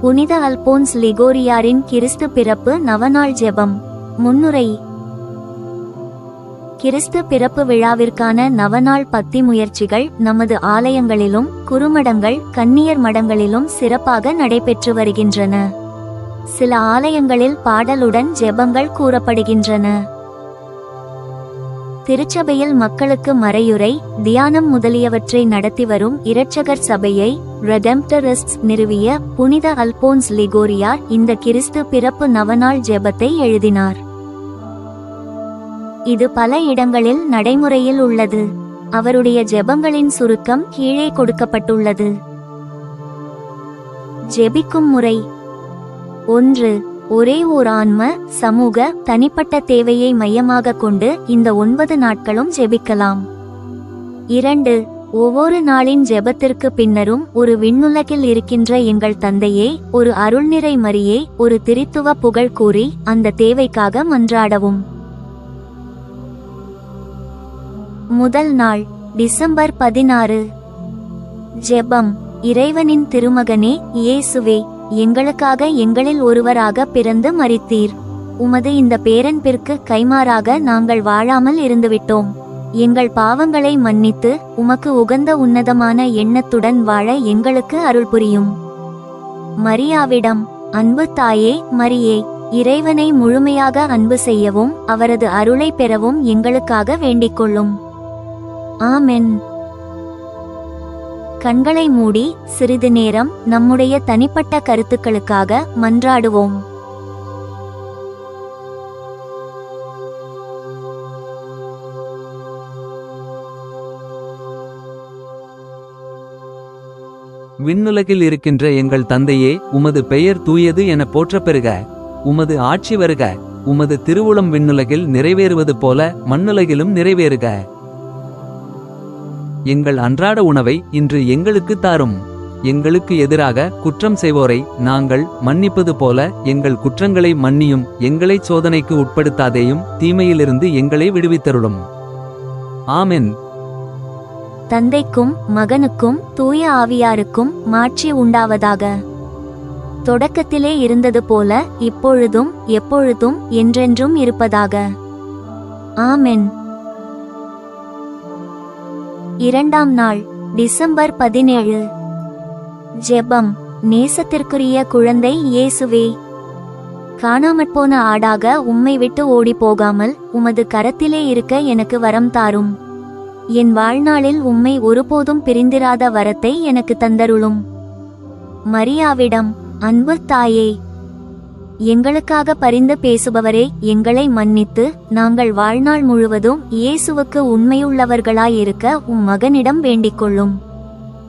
புனித அல்போன்ஸ் லிகோரியாரின் கிறிஸ்து பிறப்பு நவநாள் ஜெபம். முன்னுரை. கிறிஸ்து பிறப்பு விழாவிற்கான நவநாள் பக்தி முயற்சிகள் நமது ஆலயங்களிலும் குறுமடங்கள் கன்னியர் மடங்களிலும் சிறப்பாக நடைபெற்று வருகின்றன. சில ஆலயங்களில் பாடலுடன் ஜெபங்கள் கூறப்படுகின்றன. திருச்சபையில் மக்களுக்கு மறையுரை தியானம் முதலியவற்றை நடத்தி வரும் இரட்சகர் சபையை ரெடெம்டரிஸ்ட் நிறுவிய புனித அல்போன்ஸ் லிகோரியார் இந்த கிறிஸ்து பிறப்பு நவநாள் ஜெபத்தை எழுதினார். இது பல இடங்களில் நடைமுறையில் உள்ளது. அவருடைய ஜெபங்களின் சுருக்கம் கீழே கொடுக்கப்பட்டுள்ளது. ஜெபிக்கும் முறை. ஒன்று. ஒரே ஓர் ஆன்ம சமூக தனிப்பட்ட தேவையை மையமாக கொண்டு இந்த ஒன்பது நாட்களும் ஜெபிக்கலாம். இரண்டு ஒவ்வொரு நாளின் ஜெபத்திற்கு பின்னரும் ஒரு விண்ணுலகில் இருக்கின்ற எங்கள் தந்தையே ஒரு அருள்நிறை மரியே ஒரு திரித்துவ புகழ் கூறி அந்த தேவைக்காக மன்றாடவும். முதல் நாள் டிசம்பர் பதினாறு. ஜெபம் இறைவனின் திருமகனே இயேசுவே எங்களுக்காக எங்களில் ஒருவராக பிறந்து மறித்தீர் உமது இந்த பேரன்பிற்கு கைமாறாக நாங்கள் வாழாமல் இருந்துவிட்டோம். எங்கள் பாவங்களை மன்னித்து உமக்கு உகந்த உன்னதமான எண்ணத்துடன் வாழ எங்களுக்கு அருள் புரியும். மரியாவிடம் அன்பு தாயே மரியே இறைவனை முழுமையாக அன்பு செய்யவும் அவரது அருளை பெறவும் எங்களுக்காக வேண்டிக் ஆமென். கண்களை மூடி சிறிது நேரம் நம்முடைய தனிப்பட்ட கருத்துக்களுக்காக மன்றாடுவோம். விண்ணுலகில் இருக்கின்ற எங்கள் தந்தையே உமது பெயர் தூயது என போற்ற பெறுக உமது ஆட்சி வருக. உமது திருவுளம் விண்ணுலகில் நிறைவேறுவது போல மண்ணுலகிலும் நிறைவேறுக. எங்கள் அன்றாட உணவை இன்று எங்களுக்கு தாரும். எங்களுக்கு எதிராக குற்றம் செய்வோரை நாங்கள் மன்னிப்பது போல எங்கள் குற்றங்களை மன்னியும் எங்களை சோதனைக்கு உட்படுத்தாதேயும் தீமையிலிருந்து எங்களை விடுவித்தருளும். ஆமென். தந்தைக்கும் மகனுக்கும் தூய ஆவியாருக்கும் மாட்சி உண்டாவதாக. தொடக்கத்திலே இருந்தது போல இப்பொழுதும் எப்பொழுதும் என்றென்றும் இருப்பதாக. ஆமென். இரண்டாம் நாள் டிசம்பர் பதினேழு. ஜெபம் நேசத்திற்குரிய குழந்தை இயேசுவே. காணாமற் போன ஆடாக உம்மை விட்டு ஓடி போகாமல் உமது கரத்திலே இருக்க எனக்கு வரம் தாரும். என் வாழ்நாளில் உம்மை ஒருபோதும் பிரிந்திராத வரத்தை எனக்கு தந்தருளும். மரியாவிடம் அன்பு தாயே எங்களுக்காக பரிந்து பேசுபவரே எங்களை மன்னித்து நாங்கள் வாழ்நாள் முழுவதும் இயேசுவுக்கு உண்மையுள்ளவர்களாயிருக்க உம் மகனிடம் வேண்டிக்கொள்ளும்.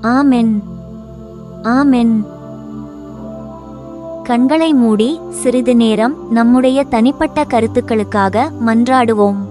ஆமென். ஆமென். கண்களை மூடி சிறிது நேரம் நம்முடைய தனிப்பட்ட கருத்துக்களுக்காக மன்றாடுவோம்.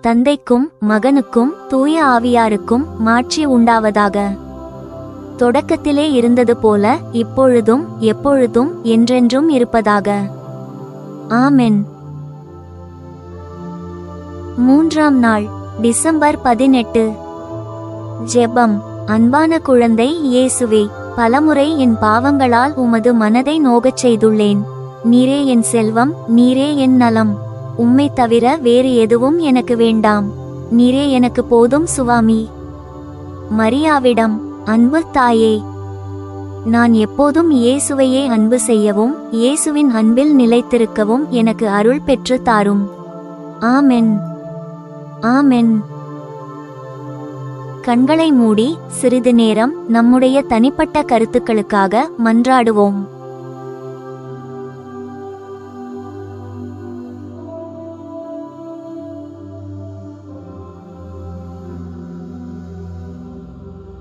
தந்தைக்கும் மகனுக்கும் தூய ஆவியாருக்கும் மாட்சி உண்டாவதாக. தொடக்கத்திலே இருந்தது போல இப்பொழுதும் எப்பொழுதும் என்றென்றும் இருப்பதாக. ஆமென். மூன்றாம் நாள் டிசம்பர் பதினெட்டு. ஜெபம். அன்பான குழந்தை இயேசுவே பலமுறை என் பாவங்களால் உமது மனதை நோகச் செய்துள்ளேன். நீரே என் செல்வம் நீரே என் நலம். உம்மை தவிர வேறு எதுவும் எனக்கு வேண்டாம். நீரே எனக்கு போதும் சுவாமி. மரியாவிடம் அன்பு தாயே. நான் எப்போதும் இயேசுவையே அன்பு செய்யவும் இயேசுவின் அன்பில் நிலைத்திருக்கவும் எனக்கு அருள் பெற்று தாரும். ஆமென். ஆமென். கண்களை மூடி சிறிது நேரம் நம்முடைய தனிப்பட்ட கருத்துக்களுக்காக மன்றாடுவோம்.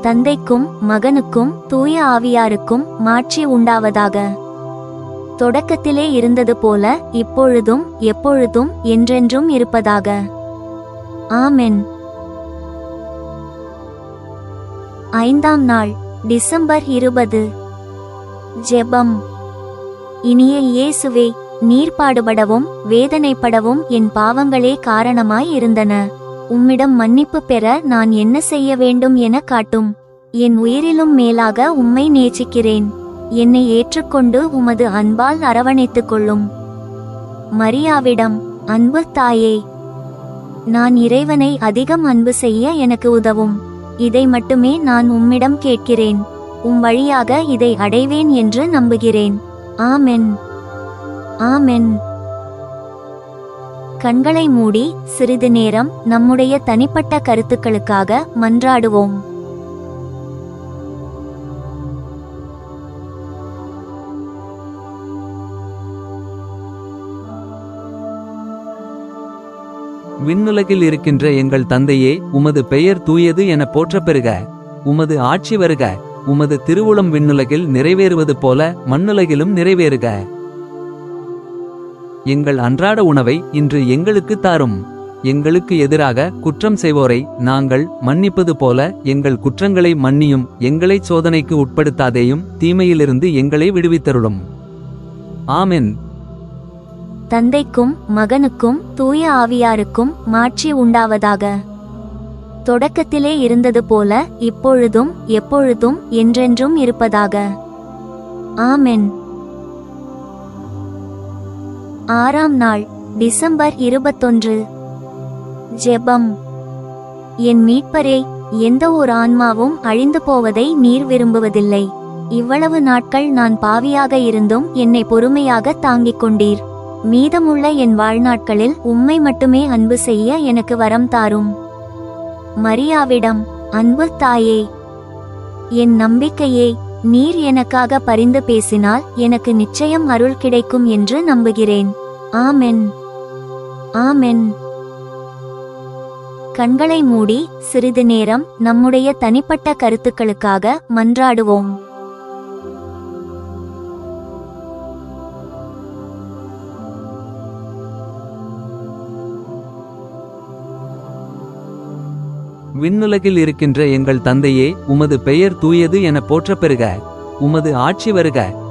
தந்தைக்கும் மகனுக்கும் தூய ஆவியாருக்கும் மாட்சி உண்டாவதாக. தொடக்கத்திலே இருந்தது போல இப்பொழுதும் எப்பொழுதும் என்றென்றும் இருப்பதாக. ஆமென். ஐந்தாம் நாள் டிசம்பர் இருபது. ஜெபம். இனிய இயேசுவே நீர் பாடுபடவும் வேதனைப்படவும் என் பாவங்களே காரணமாய் இருந்தன. உம்மிடம் மன்னிப்பு பெற நான் என்ன செய்ய வேண்டும் என காட்டும். என் உயிரிலும் மேலாக உம்மை நேசிக்கிறேன். என்னை ஏற்றுக்கொண்டு உமது அன்பால் அரவணைத்துக் கொள்ளும். மரியாவிடம் அன்பு தாயே. நான் இறைவனை அதிகம் அன்பு செய்ய எனக்கு உதவும். இதை மட்டுமே நான் உம்மிடம் கேட்கிறேன். உம் வழியாக இதை அடைவேன் என்று நம்புகிறேன். ஆமென். ஆமென். கண்களை மூடி சிறிது நேரம் நம்முடைய தனிப்பட்ட கருத்துக்களுக்காக மன்றாடுவோம். விண்ணுலகில் இருக்கின்ற எங்கள் தந்தையே உமது பெயர் தூயது என போற்றப் பெறுக உமது ஆட்சி வருக. உமது திருவுளம் விண்ணுலகில் நிறைவேறுவது போல மண்ணுலகிலும் நிறைவேறுக. எங்கள் அன்றாட உணவை இன்று எங்களுக்கு தாரும். எங்களுக்கு எதிராக குற்றம் செய்வோரை நாங்கள் மன்னிப்பது போல எங்கள் குற்றங்களை மன்னியும் எங்களை சோதனைக்கு உட்படுத்தாதேயும் தீமையிலிருந்து எங்களை விடுவித்தருளும். ஆமென். தந்தைக்கும் மகனுக்கும் தூய ஆவியாருக்கும் மாட்சி உண்டாவதாக. தொடக்கத்திலே இருந்தது போல இப்பொழுதும் எப்பொழுதும் என்றென்றும் இருப்பதாக. ஆமென். ஆறாம் நாள் டிசம்பர் இருபத்தொன்று. ஜெபம். என் மீட்பரே எந்த ஒரு ஆன்மாவும் அழிந்து போவதை நீர் விரும்புவதில்லை. இவ்வளவு நாட்கள் நான் பாவியாக இருந்தும் என்னை பொறுமையாக தாங்கிக் கொண்டீர். மீதமுள்ள என் வாழ்நாட்களில் உம்மை மட்டுமே அன்பு செய்ய எனக்கு வரம் தாரும். மரியாவிடம் அன்பு தாயே. என் நம்பிக்கையே நீர் எனக்காக பரிந்து பேசினால் எனக்கு நிச்சயம் அருள் கிடைக்கும் என்று நம்புகிறேன். ஆமென். ஆமென். கண்களை மூடி சிறிது நேரம் நம்முடைய தனிப்பட்ட கருத்துக்களுக்காக மன்றாடுவோம். விண்ணுலகில் இருக்கின்ற எங்கள் தந்தையே உமது பெயர் தூயது என போற்றப்பெறுக. உமது ஆட்சி வருக.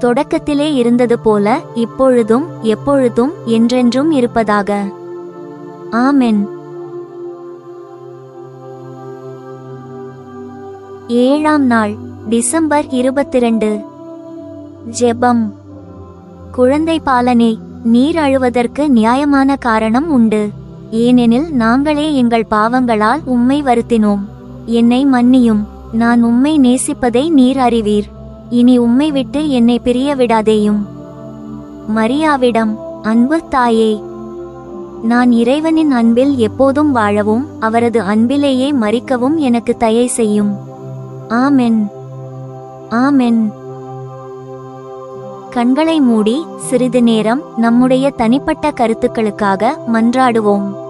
தொடக்கத்திலே இருந்தது போல இப்பொழுதும் எப்பொழுதும் என்றென்றும் இருப்பதாக. ஆமென். ஏழாம் நாள் டிசம்பர் இருபத்திரண்டு. ஜெபம். குழந்தை பாலனே நீர் அழுவதற்கு நியாயமான காரணம் உண்டு. ஏனெனில் நாங்களே எங்கள் பாவங்களால் உம்மை வருத்தினோம். என்னை மன்னியும். நான் உம்மை நேசிப்பதை நீர் அறிவீர். இனி உம்மை விட்டு என்னை பிரிய விடாதேயும். மரியாவிடம் அன்பு தாயே நான் இறைவனின் அன்பில் எப்போதும் வாழவும் அவரது அன்பிலேயே மறிக்கவும் எனக்கு தயை செய்யும். ஆமென். ஆமென். கண்களை மூடி சிறிது நேரம் நம்முடைய தனிப்பட்ட கருத்துக்களுக்காக மன்றாடுவோம்.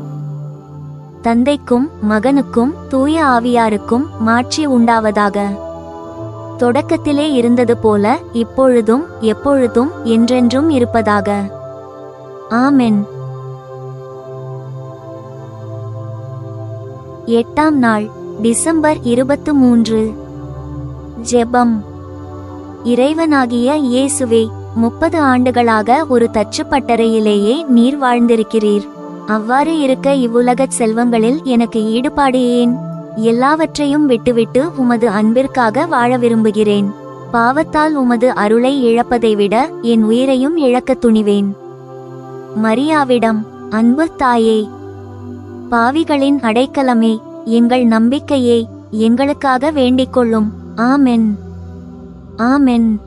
தந்தைக்கும் மகனுக்கும் தூய ஆவியாருக்கும் மாற்றி உண்டாவதாக. தொடக்கத்திலே இருந்தது போல இப்பொழுதும் எப்பொழுதும் என்றென்றும் இருப்பதாக. ஆமென். எட்டாம் நாள் டிசம்பர் இருபத்து மூன்று. ஜெபம். இறைவனாகிய இயேசுவே முப்பது ஆண்டுகளாக ஒரு தச்சு பட்டறையிலேயே நீர் வாழ்ந்திருக்கிறீர். அவ்வாறு இருக்க இவ்வுலகச் செல்வங்களில் எனக்கு ஈடுபாடு ஏன்? எல்லாவற்றையும் விட்டுவிட்டு உமது அன்பிற்காக வாழ விரும்புகிறேன். பாவத்தால் உமது அருளை இழப்பதை விட என் உயிரையும் இழக்கத் துணிவேன். மரியாவிடம் அன்பு தாயே! பாவிகளின் அடைக்கலமே எங்கள் நம்பிக்கையே எங்களுக்காக வேண்டிக் கொள்ளும். ஆமென். ஆமென்.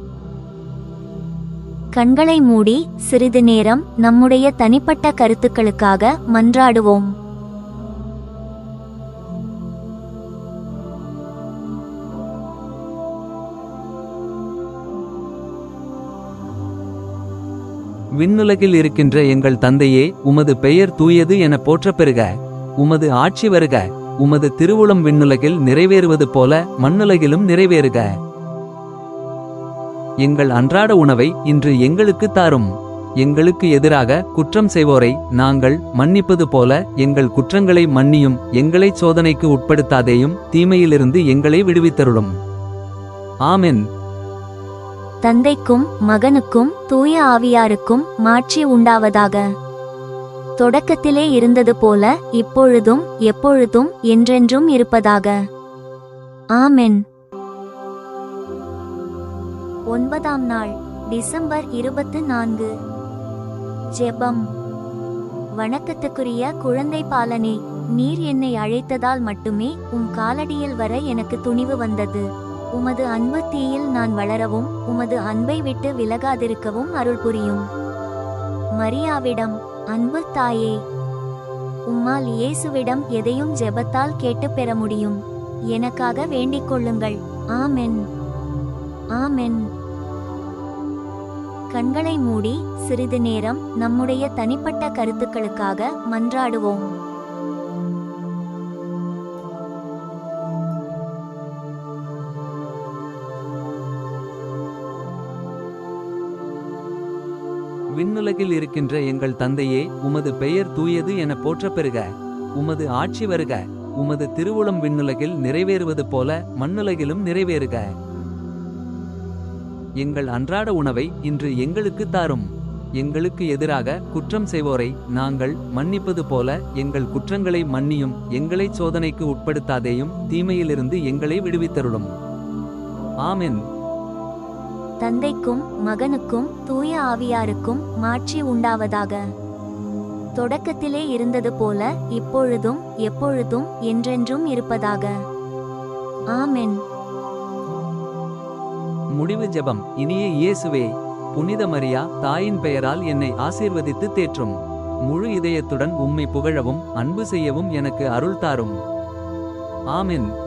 கண்களை மூடி சிறிது நேரம் நம்முடைய தனிப்பட்ட கருத்துக்களுக்காக மன்றாடுவோம். விண்ணுலகில் இருக்கின்ற எங்கள் தந்தையே உமது பெயர் தூயது என போற்றப் பெறுக உமது ஆட்சி வருக. உமது திருவுளம் விண்ணுலகில் நிறைவேறுவது போல மண்ணுலகிலும் நிறைவேறுக. எங்கள் அன்றாட உணவை இன்று எங்களுக்கு தாரும். எங்களுக்கு எதிராக குற்றம் செய்வோரை நாங்கள் மன்னிப்பது போல எங்கள் குற்றங்களை மன்னியும் எங்களை சோதனைக்கு உட்படுத்தாதேயும் தீமையிலிருந்து எங்களை விடுவித்தருளும். ஆமென். தந்தைக்கும் மகனுக்கும் தூய ஆவியாருக்கும் மாட்சி உண்டாவதாக. தொடக்கத்திலே இருந்தது போல இப்பொழுதும் எப்பொழுதும் என்றென்றும் இருப்பதாக. ஆமென். ஒன்பதாம் நாள் டிசம்பர் இருபத்து நான்கு. ஜெபம். வணக்கத்துக்குரிய குழந்தை பாலனே நீர் என்னை அழைத்ததால் மட்டுமே உம் காலடியில் வர எனக்கு துணிவு வந்தது. உமது அன்பு தீயில் நான் வளரவும் உமது அன்பை விட்டு விலகாதிருக்கவும் அருள் புரியும். மரியாவிடம் அன்பு தாயே. உம்மால் இயேசுவிடம் எதையும் ஜெபத்தால் கேட்டுப் பெற முடியும். எனக்காக வேண்டிக் கொள்ளுங்கள். ஆமென். ஆமென். கண்களை மூடி சிறிது நேரம் நம்முடைய தனிப்பட்ட கருத்துக்களுக்காக மன்றாடுவோம். விண்ணுலகில் இருக்கின்ற எங்கள் தந்தையே உமது பெயர் தூயது என போற்றப் பெறுக உமது ஆட்சி வருக. உமது திருவுளம் விண்ணுலகில் நிறைவேறுவது போல மண்ணுலகிலும் நிறைவேறுக. எங்கள் அன்றாட உணவை இன்று எங்களுக்கு தாரும். எங்களுக்கு எதிராக குற்றம் செய்வோரை நாங்கள் மன்னிப்பது போல எங்கள் குற்றங்களை மன்னியும் எங்களைச் சோதனைக்கு உட்படுத்தாதேயும் தீமையிலிருந்து எங்களை விடுவித்தருளும். ஆமென். தந்தைக்கும் மகனுக்கும் தூய ஆவியாருக்கும் மாட்சி உண்டாவதாக. தொடக்கத்திலே இருந்தது போல இப்பொழுதும் எப்பொழுதும் என்றென்றும் இருப்பதாக. ஆமென். முடிவு ஜெபம். இனிய இயேசுவே புனித மரியா தாயின் பெயரால் என்னை ஆசீர்வதித்து தேற்றும். முழு இதயத்துடன் உம்மை புகழவும் அன்பு செய்யவும் எனக்கு அருள் தாரும். ஆமின்.